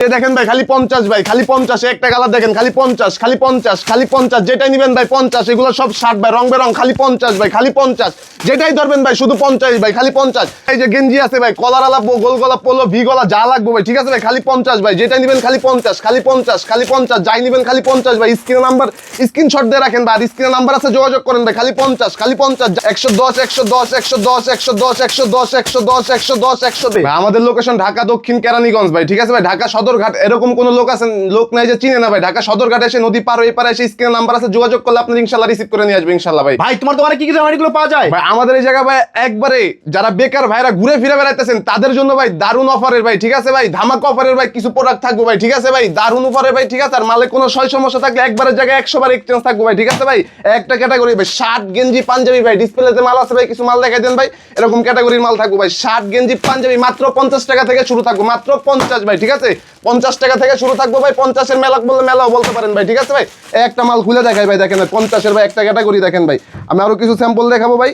দেখেন ভাই খালি পঞ্চাশ ভাই খালি পঞ্চাশ একটা কালার দেখেন খালি পঞ্চাশ খালি পঞ্চাশ খালি পঞ্চাশ যেটাই নিবেন ভাই পঞ্চাশ এগুলো সব ষাট ভাই রং বেরং খালি পঞ্চাশ ভাই খালি পঞ্চাশ যেটাই ধরবেন ভাই শুধু পঞ্চাশ ভাই খালি পঞ্চাশ এই যে গেঞ্জি আছে ভাই কলার আলা গোল গলা পোলো ভি গলা যা লাগবে ভাই ঠিক আছে ভাই খালি পঞ্চাশ ভাই যেটাই নিবেন খালি পঞ্চাশ খালি পঞ্চাশ খালি পঞ্চাশ যাই নিবেন খালি পঞ্চাশ ভাই স্ক্রিন নাম্বার স্ক্রিনশট দিয়ে রাখেন ভাই আর স্ক্রিন নাম্বার আছে যোগাযোগ করেন ভাই খালি পঞ্চাশ খালি পঞ্চাশ একশো দশ একশো দশ একশো দশ একশো দশ একশো দশ একশো দশ একশো দশ একশো আমাদের লোকেশন ঢাকা দক্ষিণ কেরানীগঞ্জ ভাই ঠিক আছে ভাই ঢাকা সদরঘাট এরকম কোনো লোক আছেন লোক নাই যে চিনে না ভাই। ঢাকা সদরঘাট এসে নদী পার এই পারে এসে স্ক্রিন নাম্বার আছে যোগাযোগ করলে আপনি ইনশাল্লাহ রিসিভ করে নিয়ে আসবে ইনশাল্লাহ ভাই। ভাই তোমার দোকানে কি কি ধরনের গাড়িগুলো পাওয়া যায়? ভাই আমাদের এই জায়গা ভাই একবারে যারা বেকার ভাইরা ঘুরে ফিরে বেড়াইতেছেন তাদের জন্য ভাই দারুণ অফারের ভাই ঠিক আছে ভাই? ধামাকা অফারের ভাই কিছু প্রোডাক্ট থাকবে ভাই ঠিক আছে ভাই? দারুণ অফারের ভাই ঠিক আছে? আর মালে কোনো সয় সমস্যা থাকলে একবারের জায়গায় একশো বার এক্সচেঞ্জ থাকবে ভাই ঠিক আছে ভাই? একটা ক্যাটাগরি ভাই শার্ট গেঞ্জি পাঞ্জাবি ভাই ডিসপ্লেতে মাল আছে ভাই কিছু মাল দেখাই দেন ভাই এরকম ক্যাটাগরির মাল থাকবে ভাই শার্ট গেঞ্জি পাঞ্জাবি মাত্র পঞ্চাশ টাকা থেকে শুরু থাকবে মাত্র পঞ্চাশ ভাই ঠিক আছে? পঞ্চাশ টাকা থেকে শুরু থাকবে ভাই পঞ্চাশের মেলা বললে মেলাও বলতে পারেন ভাই ঠিক আছে ভাই? একটা মাল খুলে দেখাই ভাই দেখেন ভাই পঞ্চাশের ভাই একটা ক্যাটাগরি দেখেন ভাই। আমি আরও কিছু স্যাম্পল দেখাবো ভাই।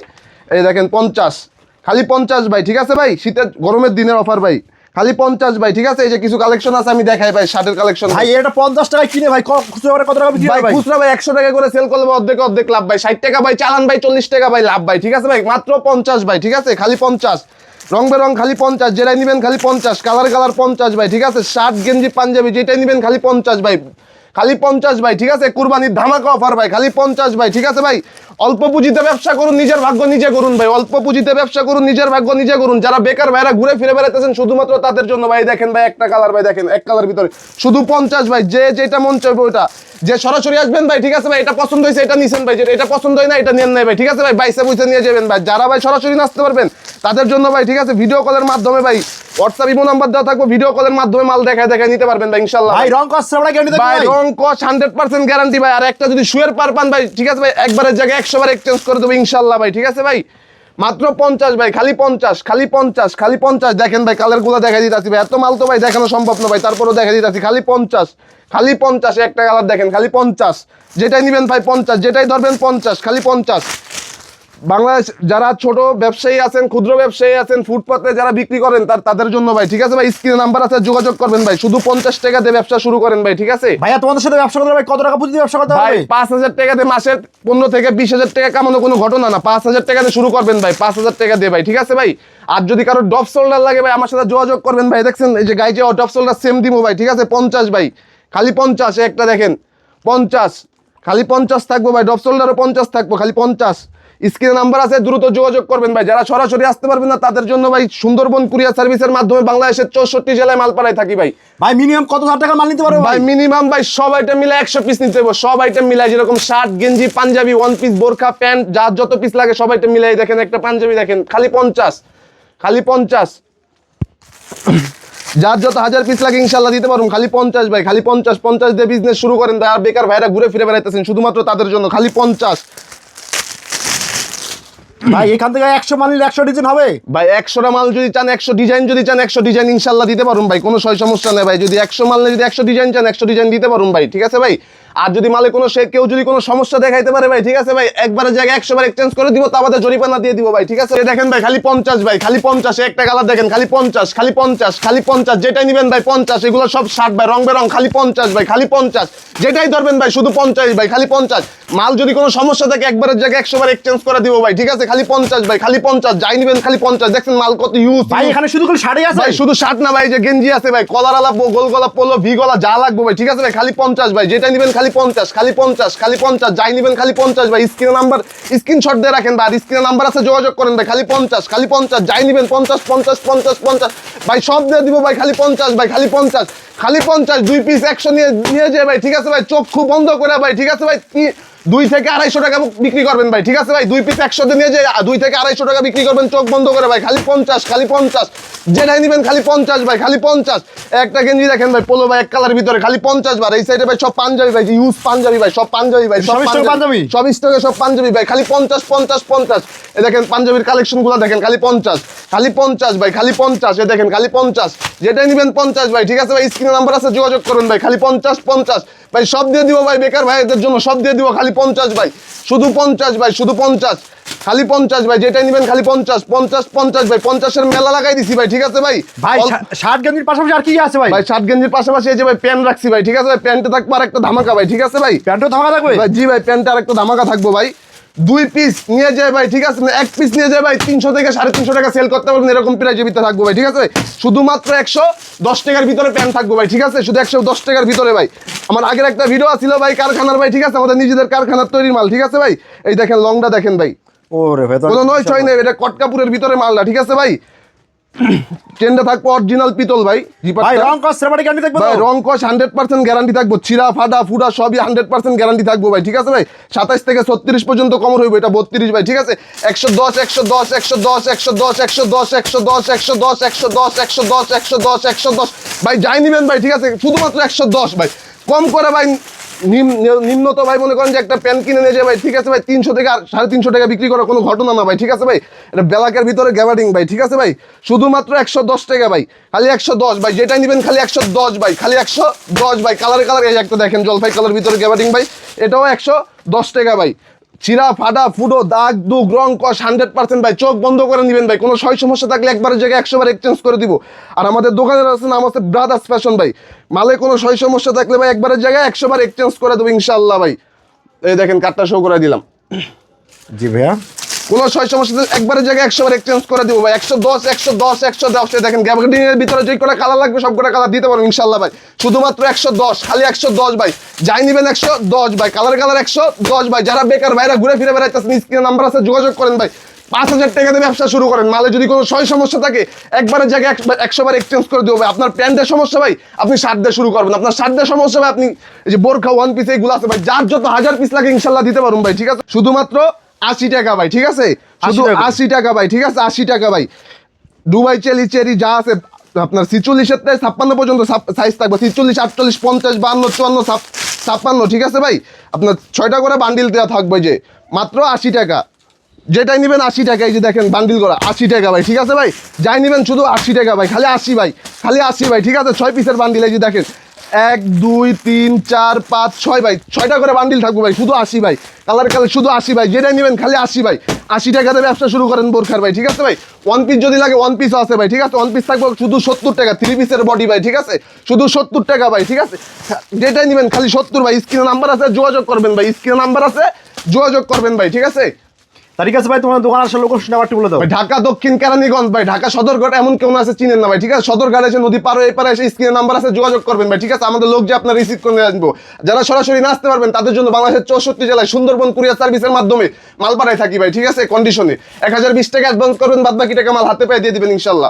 এই দেখেন পঞ্চাশ। খালি পঞ্চাশ ভাই ঠিক আছে ভাই? শীতের গরমের দিনের অফার ভাই। খালি পঞ্চাশ ভাই ঠিক আছে? এই যে কিছু কালেকশন আছে আমি দেখাই ভাই শার্টের কালেকশন ভাই এটা পঞ্চাশ টাকায় কিনে ভাই খুচরো কত টাকা ভাই খুচরা ভাই একশো টাকা করে সেল করলে অর্ধেক অর্ধেক লাভ ভাই। ষাট টাকা ভাই চালান ভাই চল্লিশ টাকা ভাই লাভ ভাই ঠিক আছে ভাই? মাত্র পঞ্চাশ ভাই ঠিক আছে? খালি পঞ্চাশ। রং বেরং খালি পঞ্চাশ, যেটাই নিবেন খালি পঞ্চাশ, কালার কালার পঞ্চাশ ভাই, ঠিক আছে? শার্ট, গেঞ্জি, পাঞ্জাবি, যেটাই নিবেন খালি পঞ্চাশ ভাই, খালি পঞ্চাশ ভাই, ঠিক আছে? কুরবানির ধামাকা অফার ভাই, খালি পঞ্চাশ ভাই, ঠিক আছে ভাই? অল্প পুঁজিতে ব্যবসা করুন, নিজের ভাগ্য নিজে করুন ভাই, অল্প পুঁজিতে ব্যবসা করুন, নিজের ভাগ্য নিজে করুন। যারা বেকার ভাইরা ঘুরে ফিরে বেড়াতেছেন শুধুমাত্র তাদের জন্য ভাই, দেখেন ভাই, একটা কালার ভাই, দেখেন, এক কালার ভিতরে। শুধু পঞ্চাশ ভাই, যে যেটা মন চাইবে ওটা। যে সরাসরি আসবেন ভাই ঠিক আছে ভাই এটা পছন্দ হয়েছে এটা নিছেন ভাই যেটা এটা পছন্দ হয় না এটা নেন নাই ভাই ঠিক আছে ভাই বাইসে বুঝে নিয়ে যাবেন ভাই। যারা ভাই সরাসরি আসতে পারবেন তাদের জন্য ভাই ঠিক আছে ভিডিও কলের মাধ্যমে ভাই হোয়াটসঅ্যাপ ইমো নাম্বার দেওয়া থাকবে ভিডিও কলের মাধ্যমে মাল দেখায় দেখায় নিতে পারবেন ভাই ইনশাল্লাহ ভাই রং কষ্ট আমরা গ্যারান্টি ভাই রং কস হান্ড্রেড পার্সেন্ট গ্যারান্টি ভাই আর একটা যদি শুয়ের পার পান ভাই ঠিক আছে ভাই একবারের জায়গায় একশো বার এক্সচেঞ্জ করে দেবো ইনশাল্লাহ ভাই ঠিক আছে ভাই? মাত্র পঞ্চাশ ভাই, খালি পঞ্চাশ খালি পঞ্চাশ খালি পঞ্চাশ। দেখেন ভাই কালারগুলো দেখা দিতেছি ভাই। এত মাল তো ভাই দেখানো সম্ভব না ভাই, তারপরেও দেখা দিতেছি। খালি পঞ্চাশ খালি পঞ্চাশ, একটা কালার দেখেন, খালি পঞ্চাশ। যেটাই নিবেন ভাই, পঞ্চাশ, যেটাই ধরবেন, পঞ্চাশ, খালি পঞ্চাশ। বাংলাদেশ যারা ছোট ব্যবসায়ী আছেন ক্ষুদ্র ব্যবসায়ী আছেন ফুটপাতে যারা বিক্রি করেন তার তাদের জন্য ভাই ঠিক আছে ভাই? স্ক্রিনে নাম্বার আছে যোগাযোগ করবেন ভাই। শুধু পঞ্চাশ টাকা দিয়ে ব্যবসা শুরু করেন ভাই ঠিক আছে? ভাইয়া তোমাদের সাথে ব্যবসা করতে ভাই কত টাকা পুঁজি ব্যবসা করতে ভাই পাঁচ হাজার টাকাতে মাসে পনেরো থেকে বিশ হাজার টাকা কামানো কোনো ঘটনা না। পাঁচ হাজার টাকাতে শুরু করবেন ভাই পাঁচ হাজার টাকা দিয়ে ভাই ঠিক আছে ভাই? আর যদি কারও ডপ সোল্ডার লাগে ভাই আমার সাথে যোগাযোগ করবেন ভাই। দেখছেন এই যে গাইজে ডপ সোল্ডার সেম দিবো ভাই ঠিক আছে? পঞ্চাশ ভাই খালি পঞ্চাশ একটা দেখেন পঞ্চাশ খালি পঞ্চাশ থাকব ভাই ডপ সোল্ডারও পঞ্চাশ থাকব খালি পঞ্চাশ। স্ক্রিনে নাম্বার আছে দ্রুত যোগাযোগ করবেন ভাই। যারা সরাসরি আসতে পারবেন না তাদের জন্য ভাই সুন্দরবন কুরিয়ার সার্ভিসের মাধ্যমে বাংলাদেশের চৌষট্টি জেলায় মাল পাঠায় থাকি ভাই। ভাই মিনিমাম কত হাজার টাকা মাল নিতে পারবে ভাই মিনিমাম ভাই সব আইটেম মিলে একশো পিস নিতে হবে। সব আইটেম মিলাই যেরকম শার্ট গেঞ্জি পাঞ্জাবি ওয়ান পিস বোরখা প্যান্ট যার যত পিস লাগে সব আইটেম মিলাই দেখেন একটা পাঞ্জাবি দেখেন খালি পঞ্চাশ খালি পঞ্চাশ। যার যত হাজার পিস লাগে ইনশাল্লাহ দিতে পারুন খালি পঞ্চাশ ভাই খালি পঞ্চাশ পঞ্চাশ দিয়ে বিজনেস শুরু করেন। আর বেকার ভাইরা ঘুরে ফিরে বেড়াইতেছেন শুধুমাত্র তাদের জন্য। খালি পঞ্চাশ। ভাই, এখান থেকে একশো মাল নিলে একশো ডিজাইন হবে। ভাই, একশোটা মাল যদি চান, একশো ডিজাইন যদি চান, একশো ডিজাইন ইনশাল্লাহ দিতে পারুন ভাই, কোনো সয় সমস্যা নেই ভাই। যদি একশো মাল যদি একশো ডিজাইন চান, একশো ডিজাইন দিতে পারুন ভাই, ঠিক আছে ভাই? আর যদি মালে কোনো সে কেউ যদি কোনো সমস্যা দেখাইতে পারে ভাই ঠিক আছে ভাই? একবারের জায়গায় একশো বার এক্সচেঞ্জ করে দিব তা আমাদের জরিমানা দিয়ে দিব ভাই ঠিক আছে? দেখেন ভাই খালি পঞ্চাশ ভাই খালি পঞ্চাশ একটা কালার দেখেন খালি পঞ্চাশ খালি পঞ্চাশ খালি পঞ্চাশ যেটাই নিবেন ভাই পঞ্চাশ এগুলো সব ষাট ভাই রং বেরং খালি পঞ্চাশ ভাই খালি পঞ্চাশ যেটাই ধরবেন ভাই শুধু পঞ্চাশ ভাই খালি পঞ্চাশ। মাল যদি কোনো সমস্যা থাকে একবারের জায়গায় একশো বার এক্সচেঞ্জ করে দিব ভাই ঠিক আছে? খালি পঞ্চাশ ভাই খালি পঞ্চাশ যাই নিবেন খালি পঞ্চাশ দেখছেন মাল কত ইউজ ভাই এখানে শুধু করে শাড়ি আছে? ভাই শুধু শার্ট না ভাই যে গেঞ্জি আছে ভাই কলার আলা গোল গলা পোলো ভি গলা যা লাগবে ভাই ঠিক আছে ভাই খালি পঞ্চাশ ভাই যেটাই নিবেন খালি পঞ্চাশ, খালি পঞ্চাশ খালি পঞ্চাশ, যাই নিবেন খালি পঞ্চাশ ভাই স্ক্রিনে নাম্বার স্ক্রিনশট দিয়ে রাখেন আর স্ক্রিন নাম্বার আছে, যোগাযোগ করেন ভাই, খালি পঞ্চাশ খালি পঞ্চাশ, যাই নিবেন, পঞ্চাশ পঞ্চাশ পঞ্চাশ পঞ্চাশ। ভাই, সব দিয়ে দিব ভাই, খালি পঞ্চাশ, ভাই, খালি পঞ্চাশ। খালি পঞ্চাশ দুই পিস একশো নিয়ে নিয়ে যায় ভাই ঠিক আছে ভাই? চক্ষু বন্ধ করে ভাই ঠিক আছে ভাই? কি দুই থেকে আড়াইশো টাকা বিক্রি করবেন ভাই ঠিক আছে ভাই? দুই পিস একশো নিয়ে যে দুই থেকে আড়াইশো টাকা বিক্রি করবেন চোখ বন্ধ করে ভাই। খালি পঞ্চাশ খালি পঞ্চাশ। যেটাই নিবেন খালি পঞ্চাশ ভাই খালি পঞ্চাশ। একটা গেঞ্জি দেখেন ভাই পোলো ভাই এক কালার ভিতরে খালি পঞ্চাশ বার। এই সাইডে ভাই সব পাঞ্জাবি ভাই ইউজ পাঞ্জাবি ভাই সব পাঞ্জাবি ভাই সব পাঞ্জাবি? সব স্টকে সব পাঞ্জাবি ভাই খালি পঞ্চাশ পঞ্চাশ পঞ্চাশ। এ দেখেন পাঞ্জাবির কালেকশনগুলো দেখেন খালি পঞ্চাশ। খালি পঞ্চাশ ভাই খালি পঞ্চাশ। এ দেখেন খালি পঞ্চাশ। যেটাই নিবেন পঞ্চাশ ভাই ঠিক আছে ভাই? স্ক্রিনে নাম্বার আছে যোগাযোগ করুন ভাই খালি পঞ্চাশ পঞ্চাশ। ভাই সব দিয়ে দিব ভাই বেকার ভাইদের জন্য সব দিয়ে দিব খালি পঞ্চাশ ভাই। শুধু পঞ্চাশ ভাই শুধু পঞ্চাশ। খালি পঞ্চাশ ভাই যেটা নিবেন খালি পঞ্চাশ পঞ্চাশ পঞ্চাশ ভাই পঞ্চাশের মেলা লাগাই দিছি ভাই ঠিক আছে ভাই? ভাই ষাট গেঞ্জির পাশাপাশি আর কি আছে ভাই? ভাই শার্ট গেঞ্জির পাশাপাশি এই যে ভাই প্যান্ট রাখছি ভাই ঠিক আছে ভাই? প্যান্টে থাকব আর একটা ধামাকা ভাই ঠিক আছে ভাই? প্যান্টও ধামাকা থাকবে? ভাই জি ভাই প্যান্টে আর একটা ধামাকা থাকব ভাই। দুই পিস নিয়ে যায় ভাই ঠিক আছে? এক পিস নিয়ে যায় ভাই তিনশো থেকে সাড়ে তিনশো টাকা সেল করতে পারবেন এরকম প্রাইজের ভিতরে থাকব ভাই ঠিক আছে? শুধুমাত্র একশো দশ টাকার ভিতরে প্যান্ট থাকব ভাই ঠিক আছে? শুধু একশো দশ টাকার ভিতরে ভাই। আমার আগের একটা ভিডিও ছিল ভাই কারখানার ভাই ঠিক আছে? আমাদের নিজেদের কারখানার তৈরির মাল ঠিক আছে ভাই? এই দেখেন লংটা দেখেন ভাই। ওরে ভাই কোনো নয় ছয় নেই এটা কটকাপুরের ভিতরে মালটা ঠিক আছে ভাই? চেনটা থাকব অরিজিনাল পিতল ভাই ভাই রং গ্যারান্টি থাকব ভাই ছিড়া ফাটা ফুটা সবই 100% গ্যারান্টি থাকব ভাই ঠিক আছে ভাই 27 থেকে 36 পর্যন্ত কমর হইবো এটা 32 ভাই ঠিক আছে 110 110 110 110 110 110 110 110 110 110 ভাই যাই নিবেন ভাই ঠিক আছে শুধুমাত্র 110 ভাই কম করে ভাই নিম্নত ভাই মনে করেন যে একটা প্যান কিনে নিয়ে যায় ভাই ঠিক আছে ভাই? তিনশো থেকে সাড়ে তিনশো টাকা বিক্রি করার কোনো ঘটনা না ভাই, ঠিক আছে ভাই? এটা বেলাকের ভিতরে গ্যাবারিং ভাই, ঠিক আছে ভাই? শুধুমাত্র একশো দশ টাকা ভাই, খালি একশো দশ ভাই যেটা নেবেন খালি একশো দশ ভাই, খালি একশো দশ ভাই, কালার কালার এই একটা দেখেন জলফাই কালার ভিতরে গ্যাবারিং ভাই, এটাও একশো দশ টাকা ভাই। চিরা ফাটা ফুটো, দাগ, দুগ, রং কস হান্ড্রেড পার্সেন্ট ভাই, চোখ বন্ধ করে নেবেন ভাই। কোনো সয় সমস্যা থাকলে একবারের জায়গায় একশো বার এক্সচেঞ্জ করে দিব। আর আমাদের দোকানের আছে নাম আছে ব্রাদার্স ফ্যাশন ভাই। মালে কোনো সয় সমস্যা থাকলে ভাই একবারের জায়গায় একশো বার এক্সচেঞ্জ করে দেবো ইনশাল্লাহ ভাই। এই দেখেন কার্ডটা শো করে দিলাম। জি ভাইয়া। কোনো ছয় সমস্যা একবারের জায়গায় একশো বার এক্সচেঞ্জ করে দিব ভাই। একশো দশ একশো দশ একশো দশ। দেখেন গ্যাবার্ডিং এর ভিতরে যে কটা কালার লাগবে, সব কটা কালার দিতে পারব ইনশাল্লাহ ভাই। শুধুমাত্র একশো দশ, খালি একশো দশ ভাই। যাই নিবেন একশো দশ ভাই কালার কালার একশো দশ ভাই। যারা বেকার ভাইরা ঘুরে ফিরে বেড়াইতেছেন, স্ক্রিনে নাম্বার আছে, যোগাযোগ করেন ভাই। পাঁচ হাজার টাকা দিয়ে ব্যবসা শুরু করেন। মালে যদি কোনো ছয় সমস্যা থাকে একবারের জায়গায় একশো- এক্সচেঞ্জ করে দেবো ভাই। আপনার প্যান্টের সমস্যা ভাই, আপনি শার্ট দিয়ে শুরু করবেন। আপনার শার্ট দিয়ে সমস্যা ভাই, আপনি যে বোরখা ওয়ান পিস এইগুলো আছে ভাই। যার যত হাজার পিস লাগে ইনশাল্লাহ দিতে পারুন ভাই, ঠিক আছে? শুধুমাত্র আশি টাকা ভাই ঠিক আছে? শুধু আশি টাকা ভাই ঠিক আছে? আশি টাকা ভাই। দুবাই চেলি চেরি যা আছে আপনার ছিচল্লিশের থেকে ছাপ্পান্ন পর্যন্ত সাইজ থাকবে। ছিচল্লিশ আটচল্লিশ পঞ্চাশ বান্ন চুয়ান্ন ছাপ- ছাপ্পান্ন ঠিক আছে ভাই? আপনার ছয়টা করে বান্ডিল দেওয়া থাকবে যে মাত্র আশি টাকা। যেটাই নেবেন আশি টাকা এই যে দেখেন বান্ডিল করা আশি টাকা ভাই ঠিক আছে ভাই? যাই নেবেন শুধু আশি টাকা ভাই খালি আশি ভাই খালি আশি ভাই ঠিক আছে? ছয় পিসের বান্ডিল এই যে দেখেন। এক, দুই, তিন, চার, পাঁচ, ছয় ভাই। ছয়টা করে বান্ডিল থাকবে ভাই, শুধু আশি ভাই। কালার কালার শুধু আশি ভাই, যেটাই নেবেন খালি আশি ভাই। আশি টাকাতে ব্যবসা শুরু করেন বোরখার ভাই, ঠিক আছে ভাই? ওয়ান পিস যদি লাগে ওয়ান পিসও আছে ভাই, ঠিক আছে? ওয়ান পিস থাকবে শুধু সত্তর টাকা থ্রি পিসের বডি ভাই, ঠিক আছে? শুধু সত্তর টাকা ভাই, ঠিক আছে? যেটাই নেবেন খালি সত্তর ভাই, স্ক্রিনে নাম্বার আছে, যোগাযোগ করবেন ভাই, স্ক্রিনে নাম্বার আছে, যোগাযোগ করবেন ভাই, ঠিক আছে? ঠিক আছে ভাই, তোমার দোকান আসার লোকেশন আবার বলে দাও। ঢাকা, দক্ষিণ কেরানীগঞ্জ, ভাই। ঢাকা, সদরঘাট, এমন কেউ আছে, চিনেন না, ভাই, ঠিক আছে? সদরঘাট এসে নদী পার হয়ে পারে এসে স্ক্রিনে নাম্বার আছে, যোগাযোগ করবেন, ভাই, ঠিক আছে? আমাদের লোক যে আপনার রিসিভ করে আসব। যারা সরাসরি না আসতে পারবেন, তাদের জন্য বাংলাদেশের চৌষট্টি জেলায় সুন্দরবন কুরিয়ার সার্ভিসের মাধ্যমে মাল পাঠায় থাকি, ভাই, ঠিক আছে? কন্ডিশনে এক হাজার বিশ টাকা অ্যাডভান্স করবেন বাদ বাকি টাকা মাল হাতে পেয়ে দিয়ে দিবেন, ইনশাল্লাহ।